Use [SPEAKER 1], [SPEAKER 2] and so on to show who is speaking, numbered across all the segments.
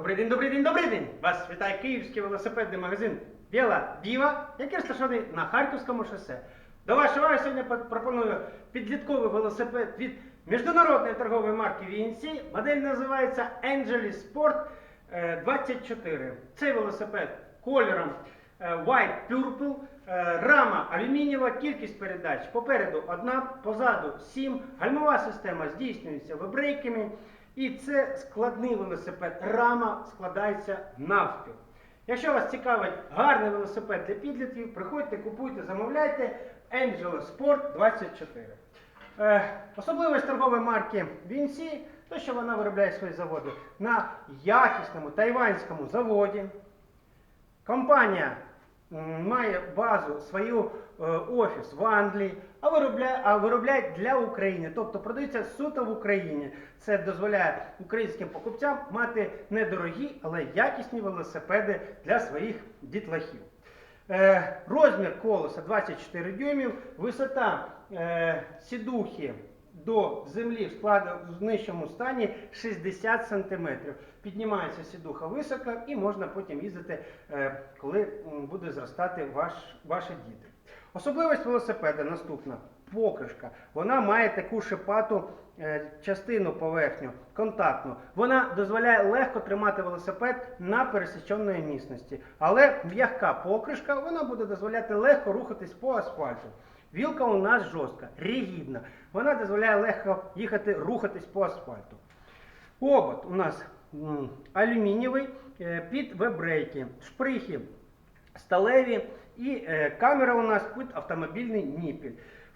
[SPEAKER 1] Добрий день, добрий день, добрий день! Вас вітає київський велосипедний магазин Біла Діва, який розташований на Харківському шосе. До вашої уваги сьогодні пропоную підлітковий велосипед від міжнародної торгової марки VNC. Модель називається Angeli Sport е, 24. Цей велосипед кольором е, White Purple, е, рама алюмінієва, кількість передач попереду одна, позаду сім, гальмова система здійснюється вибрейками. І це складний велосипед. Рама складається навпіл. Якщо вас цікавить гарний велосипед для підлітків, приходьте, купуйте, замовляйте Angelo Sport 24. Е, особливість торгової марки VNC, то що вона виробляє свої заводи на якісному тайванському заводі. Компанія має базу, свою е, офіс в Англії, а виробляє, а виробляє для України, тобто продається суто в Україні. Це дозволяє українським покупцям мати недорогі, але якісні велосипеди для своїх дітлахів. Е, розмір колеса 24 дюймів, висота е, сідухи до землі в складу нижчому стані 60 см. Піднімається сідуха високо і можна потім їздити, е, коли буде зростати ваш, ваші діти. Особливість велосипеда наступна. Покришка. Вона має таку шипату е, частину поверхню, контактну. Вона дозволяє легко тримати велосипед на пересіченої місності. Але м'яка покришка вона буде дозволяти легко рухатись по асфальту. Вілка у нас жорстка, рігідна. Вона дозволяє легко їхати, рухатись по асфальту. Обод у нас алюмінієвий е, під вебрейки, шприхи сталеві і е, камера у нас під автомобільний ніпіль.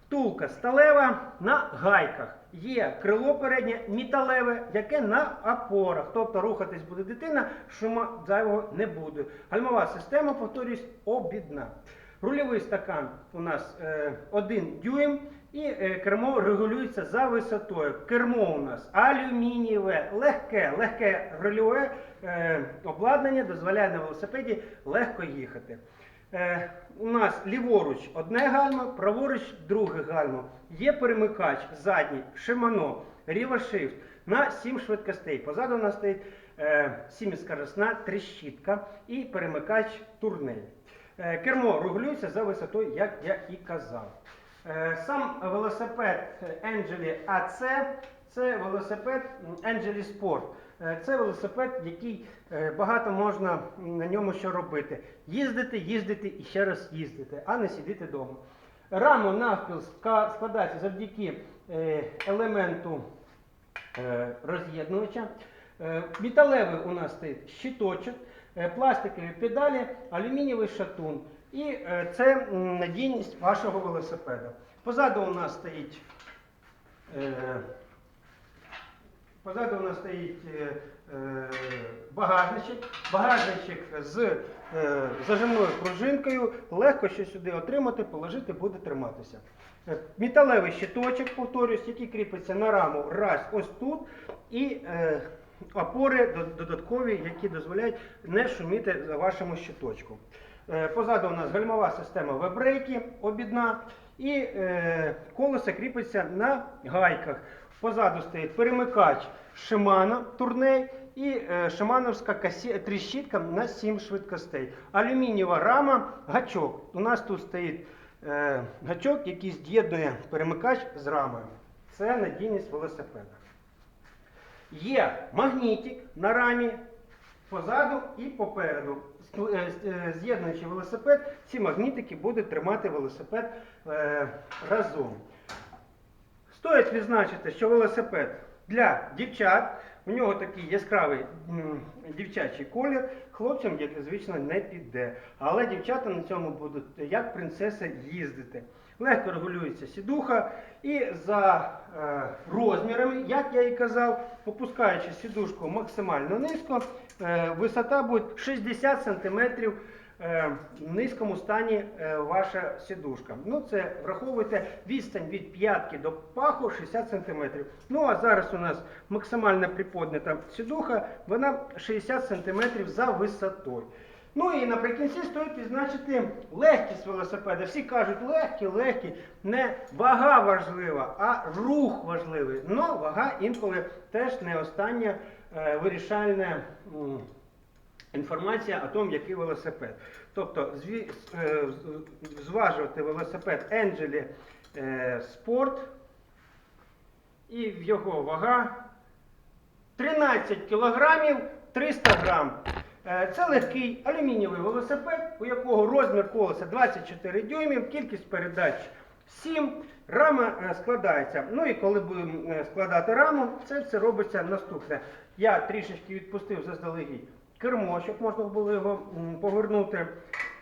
[SPEAKER 1] Втулка сталева на гайках. Є крило переднє металеве, яке на опорах. Тобто рухатись буде дитина, шума зайвого не буде. Гальмова система, повторюсь, обідна. Рульовий стакан у нас е, 1 дюйм і е, кермо регулюється за висотою. Кермо у нас алюмінієве, легке, легке рульове е, обладнання дозволяє на велосипеді легко їхати. Е, у нас ліворуч одне гальмо, праворуч друге гальмо. Є перемикач задній, шимано, рівершифт на 7 швидкостей. Позаду у нас стоїть е, 7-скоростна тріщітка і перемикач турнель. Е, кермо регулюється за висотою, як я і казав. Е, сам велосипед Angeli AC це велосипед Angeli Sport. Е, Це велосипед, який багато можна на ньому що робити. Їздити, їздити і ще раз їздити, а не сидіти вдома. Раму навпіл складається завдяки елементу роз'єднувача. Металевий у нас стоїть щиточок, пластикові педалі, алюмінієвий шатун. І е, це надійність вашого велосипеда. Позаду у нас стоїть. е, Позаду у нас стоїть е, е, багажничок. Багажничок з е, зажимною пружинкою. Легко що сюди отримати, положити, буде триматися. Е, Металевий щиточок, повторюсь, який кріпиться на раму раз ось тут. І е, опори додаткові, які дозволяють не шуміти за вашому щиточку. Е, Позаду у нас гальмова система вебрейки обідна. І е, колесо кріпиться на гайках. Позаду стоїть перемикач Shimano турней і е, шимановська тріщітка на 7 швидкостей. Алюмінієва рама, гачок. У нас тут стоїть гачок, який з'єднує перемикач з рамою. Це надійність велосипеда. Є магнітик на рамі позаду і попереду. Е, е, З'єднуючи велосипед, ці магнітики будуть тримати велосипед е, разом. Стоїть відзначити, що велосипед для дівчат, у нього такий яскравий дівчачий колір, хлопцям, як звично, не піде. Але дівчата на цьому будуть як принцеси їздити. Легко регулюється сідуха і за е, розмірами, як я і казав, опускаючи сідушку максимально низько, е, висота буде 60 см в низькому стані е, ваша сідушка. Ну, це враховуйте відстань від п'ятки до паху 60 см. Ну а зараз у нас максимально приподнята сідуха, вона 60 см за висотою. Ну і наприкінці стоїть відзначити легкість велосипеда. Всі кажуть легкі, легкі. Не вага важлива, а рух важливий. Но вага інколи теж не остання е, вирішальна м, інформація о тому, який велосипед. Тобто зві- е, зважувати велосипед Angeli е, Sport і його вага 13 кілограмів 300 грам. Е, Це легкий алюмінієвий велосипед, у якого розмір колеса 24 дюймів, кількість передач 7, рама е, складається. Ну і коли будемо е, складати раму, це все робиться наступне. Я трішечки відпустив заздалегідь кермо, щоб можна було його повернути.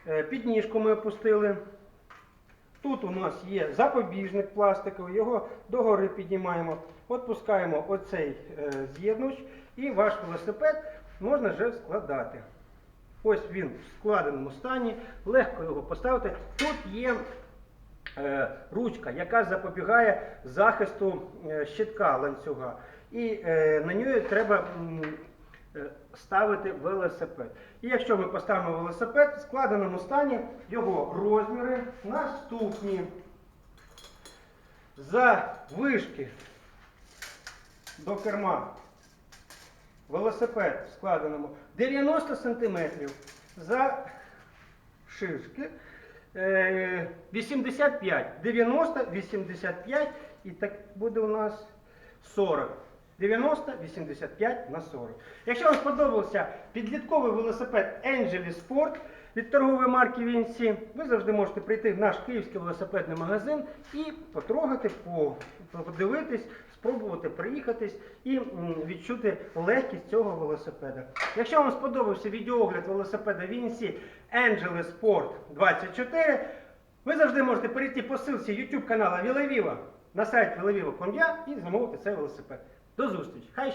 [SPEAKER 1] Е, Підніжку ми опустили. Тут у нас є запобіжник пластиковий, його догори піднімаємо, відпускаємо оцей е, з'єднувач і ваш велосипед можна вже складати. Ось він в складеному стані, легко його поставити. Тут є е, ручка, яка запобігає захисту е, щитка ланцюга. І е, на нього треба ставити велосипед. І якщо ми поставимо велосипед в складеному стані, його розміри наступні. За вишки до керма велосипед в складеному 90 см. За шишки е, 85, 90, 85 і так буде у нас 40. 90, 85 на 40. Якщо вам сподобався підлітковий велосипед Angeli Sport від торгової марки VNC, ви завжди можете прийти в наш київський велосипедний магазин і потрогати, подивитись, спробувати приїхатись і відчути легкість цього велосипеда. Якщо вам сподобався відеоогляд велосипеда VNC Angeli Sport 24, ви завжди можете перейти по ссылці YouTube каналу Вілавіва на сайт vilaviva.com.ua і замовити цей велосипед. До зустрічі! Хай